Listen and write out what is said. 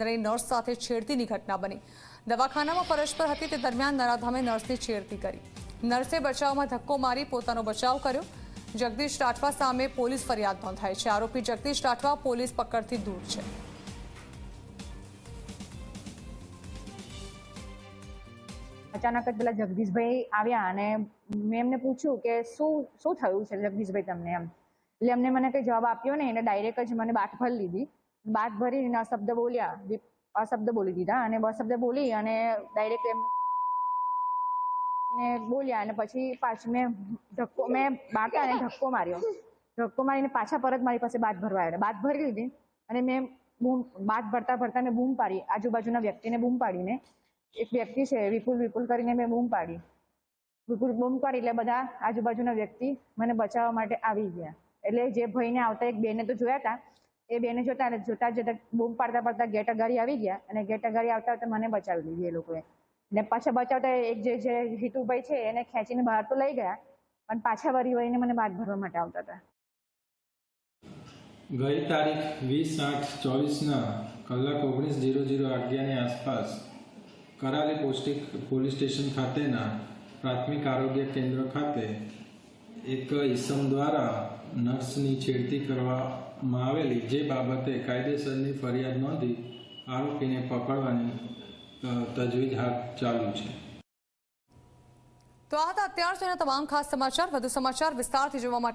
કેન્દ્રની નર્સ સાથે છેડતીની ઘટના બની. દવાખાનામાં ફરજ પર હતી તે દરમિયાન નરાધામે નર્સની છેડતી કરી. નર્સે બચાવમાં ધક્કો મારી પોતાનો બચાવ કર્યો. જગદીશ રાઠવા સામે પોલીસ ફરિયાદ નોંધાઈ છે. આરોપી જગદીશ રાઠવા પોલીસ પકડથી દૂર છે. અચાનક જ પેલા જગદીશભાઈ આવ્યા અને મેં એમને પૂછ્યું કે શું શું થયું છે જગદીશભાઈ તમને એમ. એટલે એમને મને કંઈ જવાબ આપ્યો નહીં. એને ડાયરેક્ટ જ મને ભરી લીધી. બાટ ભરીને અશબ્દ બોલ્યા. અશબ્દ બોલી દીધા અને અશબ્દ બોલી અને ડાયરેક્ટ એમ ને બોલ્યા અને પછી પાછું મેં ધક્કો, મેં બાટા અને ધક્કો માર્યો. ધક્કો મારીને પાછા પરત મારી પાસે બાદ ભરવા આવ્યા. બાદ ભરી લીધી અને મેં બૂમ, બાદ ભરતા ભરતા મેં બૂમ પાડી. આજુબાજુના વ્યક્તિને બૂમ પાડીને. એક વ્યક્તિ છે, વિપુલ વિપુલ કરીને મેં બૂમ પાડી. વિપુલ બૂમ કરી એટલે બધા આજુબાજુના વ્યક્તિ મને બચાવવા માટે આવી ગયા. એટલે જે ભાઈને આવતા એક બેને તો જોયા હતા એ બેને જોતા એટલે જોતા બૂમ પાડતા પાડતા ગેટ અગાડી આવી ગયા અને ગેટ અગાડી આવતા આવતા મને બચાવી લીધી એ લોકોએ. ને પાછા બચાવતા એક જે જે હિતુભાઈ છે એને ખેંચીને બહાર તો લઈ ગયા, પણ પાછા વળી વળીને મને બાદ ભરવા માટે આવતા હતા. ગઈ તારીખ વીસ આઠ ચોવીસના કલાક ઓગણીસ જીરો જીરો અગિયારની આસપાસ કરાલી પોસ્ટિક પોલીસ સ્ટેશન ખાતેના પ્રાથમિક આરોગ્ય કેન્દ્ર ખાતે એક ઈસમ દ્વારા નર્સની છેડતી કરવામાં આવેલી જે બાબતે કાયદેસરની ફરિયાદ નોંધી આરોપીને પકડવાની તજવીજ હાથ ચાલુ છે. તો આ હતા અત્યાર સુધીના તમામ ખાસ સમાચાર. વધુ સમાચાર વિસ્તારથી જોવા માટે